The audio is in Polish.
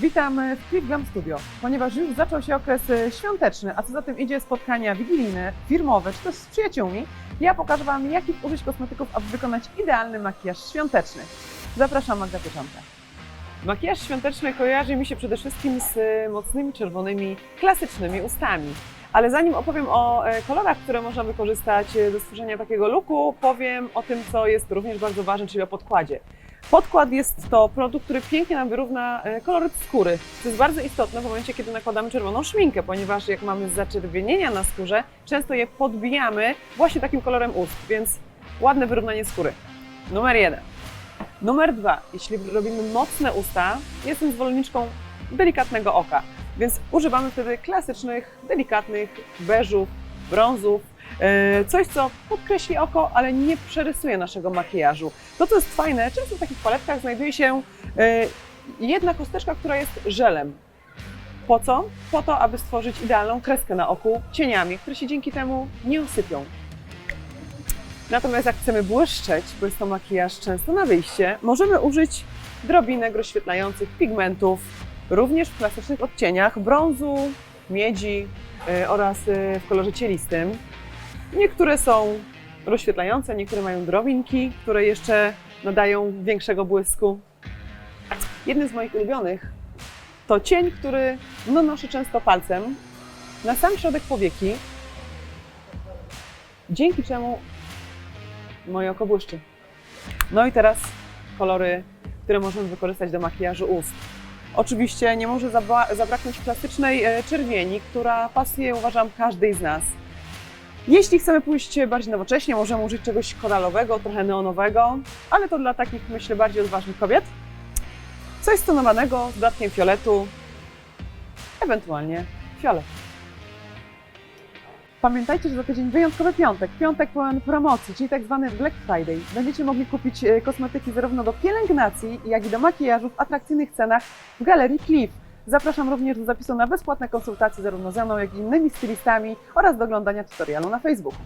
Witam w Click Glam Studio, ponieważ już zaczął się okres e, świąteczny, a co za tym idzie spotkania wigilijne, firmowe czy też z przyjaciółmi. Ja pokażę Wam, jakich użyć kosmetyków, aby wykonać idealny makijaż świąteczny. Zapraszam Magda Pieczonka. Makijaż świąteczny kojarzy mi się przede wszystkim z e, mocnymi czerwonymi, klasycznymi ustami. Ale zanim opowiem o e, kolorach, które można wykorzystać do stworzenia takiego looku, powiem o tym, co jest również bardzo ważne, czyli o podkładzie. Podkład jest to produkt, który pięknie nam wyrówna e, koloryt skóry. To jest bardzo istotne w momencie, kiedy nakładamy czerwoną szminkę, ponieważ jak mamy zaczerwienienia na skórze, często je podbijamy właśnie takim kolorem ust, więc ładne wyrównanie skóry. Numer jeden. Numer dwa. Jeśli robimy mocne usta, jestem zwolenniczką delikatnego oka, więc używamy wtedy klasycznych, delikatnych beżów, brązów, e, coś co podkreśli oko, ale nie przerysuje naszego makijażu. To, co jest fajne, często w takich paletkach znajduje się e, jedna kosteczka, która jest żelem. Po co? Po to, aby stworzyć idealną kreskę na oku cieniami, które się dzięki temu nie usypią. Natomiast jak chcemy błyszczeć, bo jest to makijaż często na wyjście, możemy użyć drobinek rozświetlających pigmentów, również w klasycznych odcieniach brązu, miedzi oraz y, w kolorze cielistym. Niektóre są rozświetlające, niektóre mają drobinki, które jeszcze nadają większego błysku. Jednym z moich ulubionych to cień, który nanoszę często palcem na sam środek powieki, dzięki czemu moje oko błyszczy. No i teraz kolory, które możemy wykorzystać do makijażu ust. Oczywiście nie może zabra- zabraknąć klasycznej e, czerwieni, która pasuje, uważam, każdej z nas. Jeśli chcemy pójść bardziej nowocześnie, możemy użyć czegoś koralowego, trochę neonowego, ale to dla takich, myślę, bardziej odważnych kobiet. Coś stonowanego z dodatkiem fioletu, ewentualnie fiolet. Pamiętajcie, że za tydzień wyjątkowy piątek, piątek pełen promocji, czyli tak zwany Black Friday. Będziecie mogli kupić e, kosmetyki zarówno do pielęgnacji, jak i do makijażu w atrakcyjnych cenach w Galerii Cliff. Zapraszam również do zapisu na bezpłatne konsultacje zarówno ze mną, jak i innymi stylistami oraz do oglądania tutorialu na Facebooku.